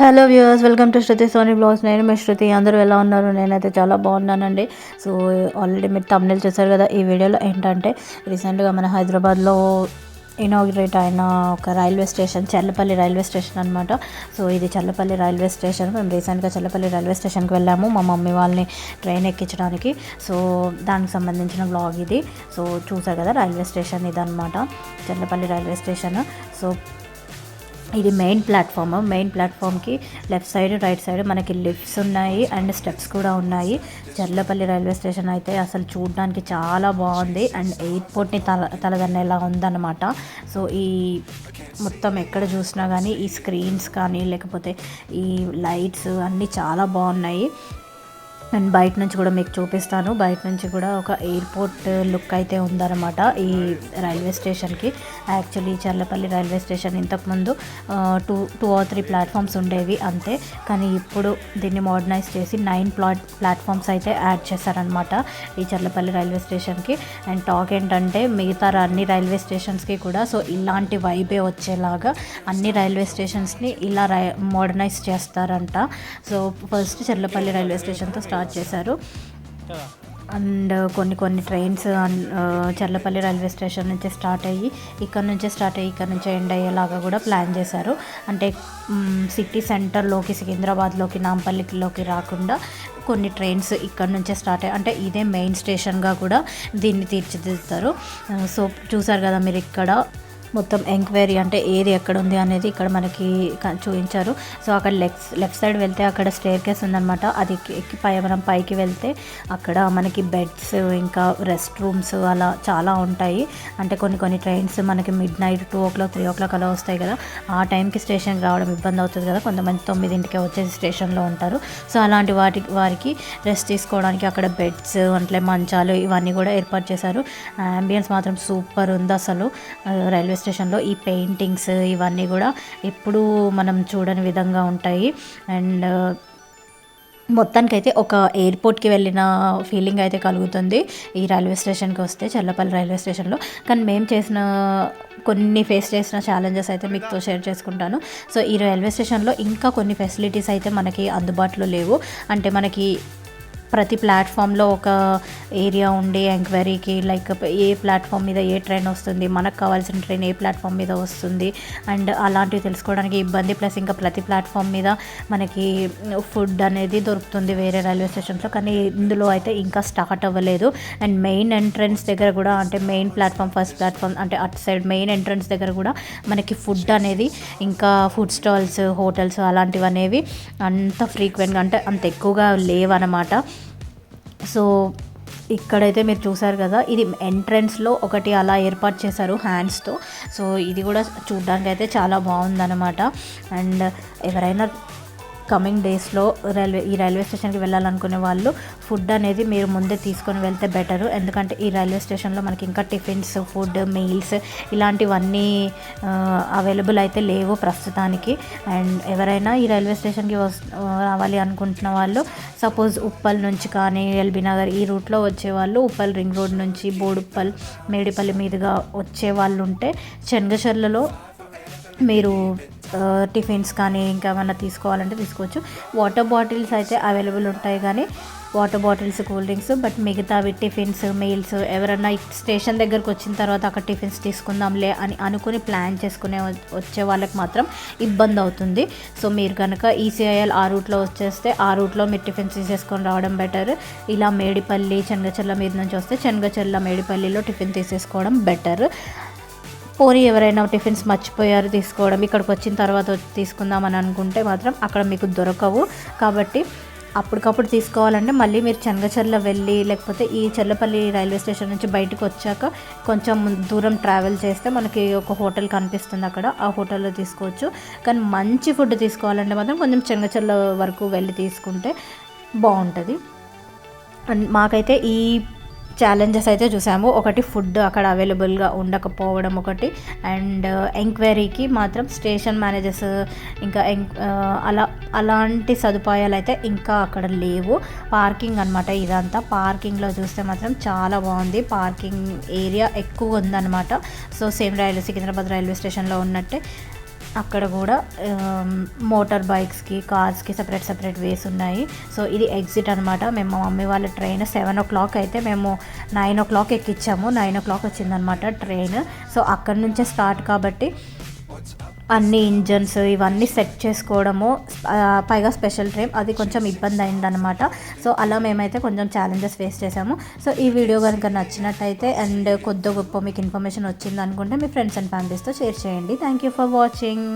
Hello viewers welcome to Shruti Soni blogs నేను మీ శృతి అందరూ ఎలా ఉన్నారు? నేనైతే చాలా బాగున్నానండి. సో ఆల్రెడీ మీరు తమిళ చూసారు కదా ఈ వీడియోలో ఏంటంటే రీసెంట్గా మన హైదరాబాద్లో ఇనాగ్రేట్ అయిన ఒక railway station Challapalli railway station అనమాట సో ఇది చల్లపల్లి రైల్వే స్టేషన్ మేము రీసెంట్గా చల్లపల్లి రైల్వే స్టేషన్కి వెళ్ళాము. మా మమ్మీ వాళ్ళని ట్రైన్ ఎక్కించడానికి. సో దానికి సంబంధించిన బ్లాగ్ ఇది. సో చూసారు కదా రైల్వే స్టేషన్ ఇదనమాట చల్లపల్లి రైల్వే స్టేషన్ సో ఇది మెయిన్ ప్లాట్ఫామ్ మెయిన్ ప్లాట్ఫామ్కి లెఫ్ట్ సైడ్ రైట్ సైడ్ మనకి లిఫ్ట్స్ ఉన్నాయి అండ్ స్టెప్స్ కూడా ఉన్నాయి. చర్లపల్లి రైల్వే స్టేషన్ అయితే అసలు చూడడానికి చాలా బాగుంది అండ్ ఎయిర్పోర్ట్ని తల తలదన్నేలా ఉందన్నమాట. సో ఈ మొత్తం ఎక్కడ చూసినా కానీ ఈ స్క్రీన్స్ కానీ లేకపోతే ఈ లైట్స్ అన్నీ చాలా బాగున్నాయి. నేను బయట నుంచి కూడా మీకు చూపిస్తాను. బయట నుంచి కూడా ఒక ఎయిర్పోర్ట్ లుక్ అయితే ఉందన్నమాట ఈ రైల్వే స్టేషన్కి. యాక్చువల్లీ చర్లపల్లి రైల్వే స్టేషన్ ఇంతకుముందు two two or three platforms ఉండేవి అంతే. కానీ ఇప్పుడు దీన్ని మోడర్నైజ్ చేసి నైన్ ప్లాట్ ప్లాట్ఫామ్స్ అయితే యాడ్ చేశారనమాట ఈ చర్లపల్లి రైల్వే స్టేషన్కి. అండ్ టాక్ ఏంటంటే మిగతా అన్ని రైల్వే స్టేషన్స్కి కూడా సో ఇలాంటి వైబే వచ్చేలాగా అన్ని రైల్వే స్టేషన్స్ని ఇలా రై మోడర్నైజ్ చేస్తారంట. సో ఫస్ట్ చర్లపల్లి రైల్వే స్టేషన్తో స్టార్ట్ చేశారు. అండ్ కొన్ని కొన్ని ట్రైన్స్ చర్లపల్లి రైల్వే స్టేషన్ నుంచి స్టార్ట్ అయ్యి ఇక్కడ నుంచే స్టార్ట్ అయ్యి ఇక్కడ నుంచే ఎండ్ అయ్యేలాగా కూడా ప్లాన్ చేశారు. అంటే సిటీ సెంటర్లోకి సికింద్రాబాద్లోకి నాంపల్లిలోకి రాకుండా కొన్ని ట్రైన్స్ ఇక్కడ నుంచే స్టార్ట్ అయ్యి అంటే ఇదే మెయిన్ స్టేషన్గా కూడా దీన్ని తీర్చిదిద్దుతారు. సో చూసారు కదా మీరు ఇక్కడ మొత్తం ఎంక్వైరీ అంటే ఏది ఎక్కడ ఉంది అనేది ఇక్కడ మనకి చూపించారు. సో అక్కడ లెఫ్ట్ లెఫ్ట్ సైడ్ వెళ్తే అక్కడ స్టేర్ కేస్ ఉందన్నమాట. అది ఎక్కి- పై మనం పైకి వెళ్తే అక్కడ మనకి బెడ్స్ ఇంకా రెస్ట్ రూమ్స్ అలా చాలా ఉంటాయి. అంటే కొన్ని కొన్ని ట్రైన్స్ మనకి midnight two o'clock three o'clock అలా వస్తాయి కదా. ఆ టైంకి స్టేషన్కి రావడం ఇబ్బంది అవుతుంది కదా. కొంతమంది తొమ్మిదింటికి వచ్చేసి స్టేషన్లో ఉంటారు. సో అలాంటి వాటి వారికి రెస్ట్ తీసుకోవడానికి అక్కడ బెడ్స్ అంటే మంచాలు ఇవన్నీ కూడా ఏర్పాటు చేశారు. అంబియన్స్ మాత్రం సూపర్ ఉంది అసలు. రైల్వే రైల్వే స్టేషన్లో ఈ పెయింటింగ్స్ ఇవన్నీ కూడా ఎప్పుడూ మనం చూడని విధంగా ఉంటాయి. అండ్ మొత్తానికైతే ఒక ఎయిర్పోర్ట్కి వెళ్ళిన ఫీలింగ్ అయితే కలుగుతుంది. ఈ రైల్వే స్టేషన్కి వస్తే చల్లపల్లి రైల్వే స్టేషన్లో. కానీ మేము చేసిన కొన్ని ఫేస్ చేసిన ఛాలెంజెస్ అయితే మీతో షేర్ చేసుకుంటాను. సో ఈ రైల్వే స్టేషన్లో ఇంకా కొన్ని ఫెసిలిటీస్ అయితే మనకి అందుబాటులో లేవు. అంటే మనకి ప్రతి ప్లాట్ఫామ్లో ఒక ఏరియా ఉండి ఎంక్వైరీకి లైక్ ఏ ప్లాట్ఫామ్ మీద ఏ ట్రైన్ వస్తుంది మనకు కావాల్సిన ట్రైన్ ఏ ప్లాట్ఫామ్ మీద వస్తుంది. అండ్ అలాంటివి తెలుసుకోవడానికి ఇబ్బంది. ప్లస్ ఇంకా ప్రతి ప్లాట్ఫామ్ మీద మనకి ఫుడ్ అనేది దొరుకుతుంది వేరే రైల్వే స్టేషన్స్లో. కానీ ఇందులో అయితే ఇంకా స్టార్ట్ అవ్వలేదు. అండ్ మెయిన్ ఎంట్రన్స్ దగ్గర కూడా అంటే మెయిన్ ప్లాట్ఫామ్ ఫస్ట్ ప్లాట్ఫామ్ అంటే అటు సైడ్ మెయిన్ ఎంట్రన్స్ దగ్గర కూడా మనకి ఫుడ్ అనేది ఇంకా ఫుడ్ స్టాల్స్ హోటల్స్ అలాంటివి అనేవి అంత ఫ్రీక్వెంట్గా అంటే అంత ఎక్కువగా లేవన్నమాట సో ఇక్కడైతే మీరు చూసారు కదా ఇది ఎంట్రన్స్లో ఒకటి అలా ఏర్పాటు చేశారు హ్యాండ్స్తో. సో ఇది కూడా చూడడానికి అయితే చాలా బాగుందన్నమాట. అండ్ ఎవరైనా కమింగ్ డేస్లో రైల్వే ఈ రైల్వే స్టేషన్కి వెళ్ళాలనుకునే వాళ్ళు ఫుడ్ అనేది మీరు ముందే తీసుకొని వెళ్తే బెటరు ఎందుకంటే ఈ రైల్వే స్టేషన్లో మనకి ఇంకా టిఫిన్స్ ఫుడ్ మీల్స్ ఇలాంటివన్నీ అవైలబుల్ అయితే లేవు ప్రస్తుతానికి. అండ్ ఎవరైనా ఈ రైల్వే స్టేషన్కి వస్ రావాలి అనుకుంటున్న వాళ్ళు సపోజ్ ఉప్పల్ నుంచి కానీ ఎల్బీ నగర్ ఈ రూట్లో వచ్చేవాళ్ళు ఉప్పల్ రింగ్ రోడ్ నుంచి బోడుప్పల్ మేడిపల్లి మీదుగా వచ్చే వాళ్ళు ఉంటే చెనగచర్లలో మీరు టిఫిన్స్ కానీ ఇంకా ఏమైనా తీసుకోవాలంటే తీసుకోవచ్చు. వాటర్ బాటిల్స్ అయితే అవైలబుల్ ఉంటాయి కానీ water bottles cool drinks but మిగతావి టిఫిన్స్ మీల్స్ ఎవరన్నా స్టేషన్ దగ్గరకు వచ్చిన తర్వాత అక్కడ టిఫిన్స్ తీసుకుందాంలే అని అనుకుని ప్లాన్ చేసుకునే వచ్చే వాళ్ళకి మాత్రం ఇబ్బంది అవుతుంది. సో మీరు కనుక ఈసీఐఎల్ ఆ రూట్లో వచ్చేస్తే ఆ రూట్లో మీరు టిఫిన్స్ తీసేసుకొని రావడం బెటర్. ఇలా మేడిపల్లి చెనగచెర్ల మీద నుంచి వస్తే చెనగచెర్ల మేడిపల్లిలో టిఫిన్ తీసేసుకోవడం బెటర్. పోనీ ఎవరైనా టిఫిన్స్ మర్చిపోయారు తీసుకోవడం ఇక్కడికి వచ్చిన తర్వాత తీసుకుందామని అనుకుంటే మాత్రం అక్కడ మీకు దొరకవు. కాబట్టి అప్పటికప్పుడు తీసుకోవాలంటే మళ్ళీ మీరు చెనగచర్ల వెళ్ళి లేకపోతే ఈ చెల్లపల్లి రైల్వే స్టేషన్ నుంచి బయటకు వచ్చాక కొంచెం దూరం ట్రావెల్ చేస్తే మనకి ఒక హోటల్ కనిపిస్తుంది అక్కడ. ఆ హోటల్లో తీసుకోవచ్చు. కానీ మంచి ఫుడ్ తీసుకోవాలంటే మాత్రం కొంచెం చెనగచర్ల వరకు వెళ్ళి తీసుకుంటే బాగుంటుంది. అండ్ మాకైతే ఈ ఛాలెంజెస్ అయితే చూసాము. ఒకటి ఫుడ్ అక్కడ అవైలబుల్గా ఉండకపోవడం ఒకటి. అండ్ ఎంక్వైరీకి uh, మాత్రం స్టేషన్ మేనేజర్స్ ఇంకా ఎంక్ uh, అలా అలాంటి సదుపాయాలు అయితే ఇంకా అక్కడ లేవు. పార్కింగ్ అనమాట ఇదంతా. పార్కింగ్లో చూస్తే మాత్రం చాలా బాగుంది. పార్కింగ్ ఏరియా ఎక్కువ ఉందన్నమాట. So same railway Secunderabad railway స్టేషన్లో ఉన్నట్టే. అక్కడ కూడా మోటార్ బైక్స్కి కార్స్కి సపరేట్ సపరేట్ వేస్ ఉన్నాయి. సో ఇది ఎగ్జిట్ అనమాట మేము మా మమ్మీ వాళ్ళ ట్రైన్ సెవెన్ ఓ క్లాక్ అయితే మేము నైన్ ఓ క్లాక్ ఎక్కిచ్చాము. నైన్ ఓ క్లాక్ వచ్చిందనమాట ట్రైన్. సో అక్కడ నుంచే స్టార్ట్ కాబట్టి అన్ని ఇంజన్స్ ఇవన్నీ సెట్ చేసుకోవడము పైగా స్పెషల్ ట్రైన్. అది కొంచెం ఇబ్బంది అయిందనమాట సో అలా మేమైతే కొంచెం ఛాలెంజెస్ ఫేస్ చేసాము. సో ఈ వీడియో కనుక నచ్చినట్టయితే అండ్ కొద్ది గొప్ప మీకు ఇన్ఫర్మేషన్ వచ్చింది అనుకుంటే మీ ఫ్రెండ్స్ అండ్ ఫ్యామిలీస్తో షేర్ చేయండి. Thank you for watching